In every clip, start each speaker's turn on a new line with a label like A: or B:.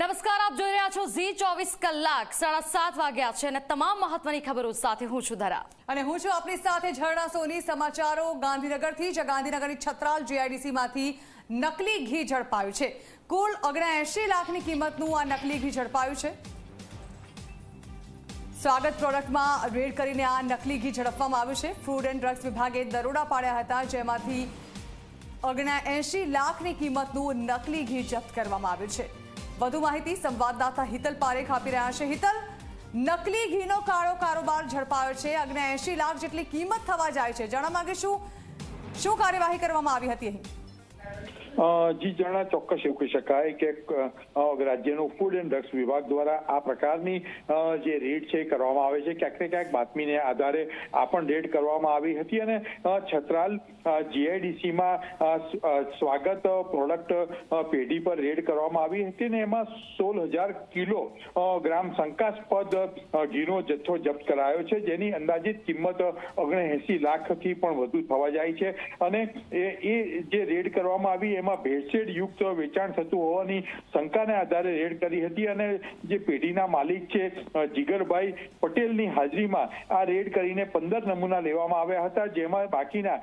A: નમસ્કાર, આપ જોઈ રહ્યા છો ઝી ચોવીસ કલાક. સાડા સાત વાગ્યા છે અને તમામ મહત્વની ખબરો સાથે હું છું ધરા.
B: અને હું છું આપની સાથે ઝરણા સોની સમાચારો. ગાંધીનગરથી જ ગાંધીનગરની છત્રાલ જીઆઈડીસીમાંથી નકલી ઘી ઝડપાયું છે. કુલ ઓગણએંશી લાખની કિંમતનું આ નકલી ઘી ઝડપાયું છે. સ્વાગત પ્રોડક્ટમાં રેડ કરીને આ નકલી ઘી ઝડપવામાં આવ્યું છે. ફૂડ એન્ડ ડ્રગ્સ વિભાગે દરોડા પાડ્યા હતા, જેમાંથી ઓગણએંશી લાખની કિંમતનું નકલી ઘી જપ્ત કરવામાં આવ્યું છે. વધુ માહિતી સંવાદદાતા હિતલ પારેખ આપી રહ્યા છે. હિતલ, નકલી ઘીનો કાળો કારોબાર ઝડપાયો છે. ઓગણએંશી લાખ જેટલી કિંમત થવા જાય છે. જાણવા માંગીશું શું કાર્યવાહી કરવામાં આવી હતી અહીં?
C: જી જણા ચોક્કસ એવું કહી શકાય કે રાજ્યનો ફૂડ એન્ડ ડ્રગ્સ વિભાગ દ્વારા આ પ્રકારની જે રેડ છે એ કરવામાં આવે છે. ક્યાંક ને ક્યાંક બાતમીને આધારે આ પણ રેડ કરવામાં આવી હતી અને છત્રાલ જીઆઈડીસીમાં સ્વાગત પ્રોડક્ટ પેઢી પર રેડ કરવામાં આવી હતી અને એમાં સોળ હજાર કિલો ગ્રામ શંકાસ્પદ ઘીનો જથ્થો જપ્ત કરાયો છે. જેની અંદાજિત કિંમત ઓગણએંસી લાખથી પણ વધુ થવા જાય છે. અને એ જે રેડ કરવામાં આવી એમાં ભેળસેળ યુક્ત વેચાણ થતું હોવાની શંકાને આધારે રેડ કરી હતી અને જે પેઢીના માલિક છે જીગરભાઈ પટેલની હાજરીમાં આ રેડ કરીને પંદર નમૂના લેવામાં આવ્યા હતા, જેમાં બાકીના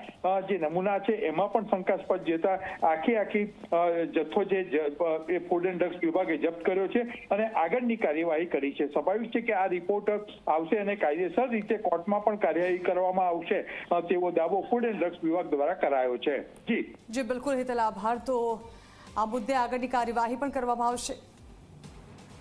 C: જે નમૂના છે, એમાં પણ શંકાસ્પદ જતા આખી આખી જથ્થો જે એ ફૂડ એન્ડ ડ્રગ્સ વિભાગે જપ્ત કર્યો છે અને આગળની કાર્યવાહી કરી છે. સ્વાભાવિક છે કે આ રિપોર્ટ આવશે અને કાયદેસર રીતે કોર્ટમાં પણ કાર્યવાહી કરવામાં આવશે. તેવો દાવો ફૂડ એન્ડ ડ્રગ્સ વિભાગ દ્વારા કરાયો છે. જી.
B: જી, બિલકુલ હિતલ તો આ મુદ્દે આગળની કાર્યવાહી પણ કરવામાં આવશે.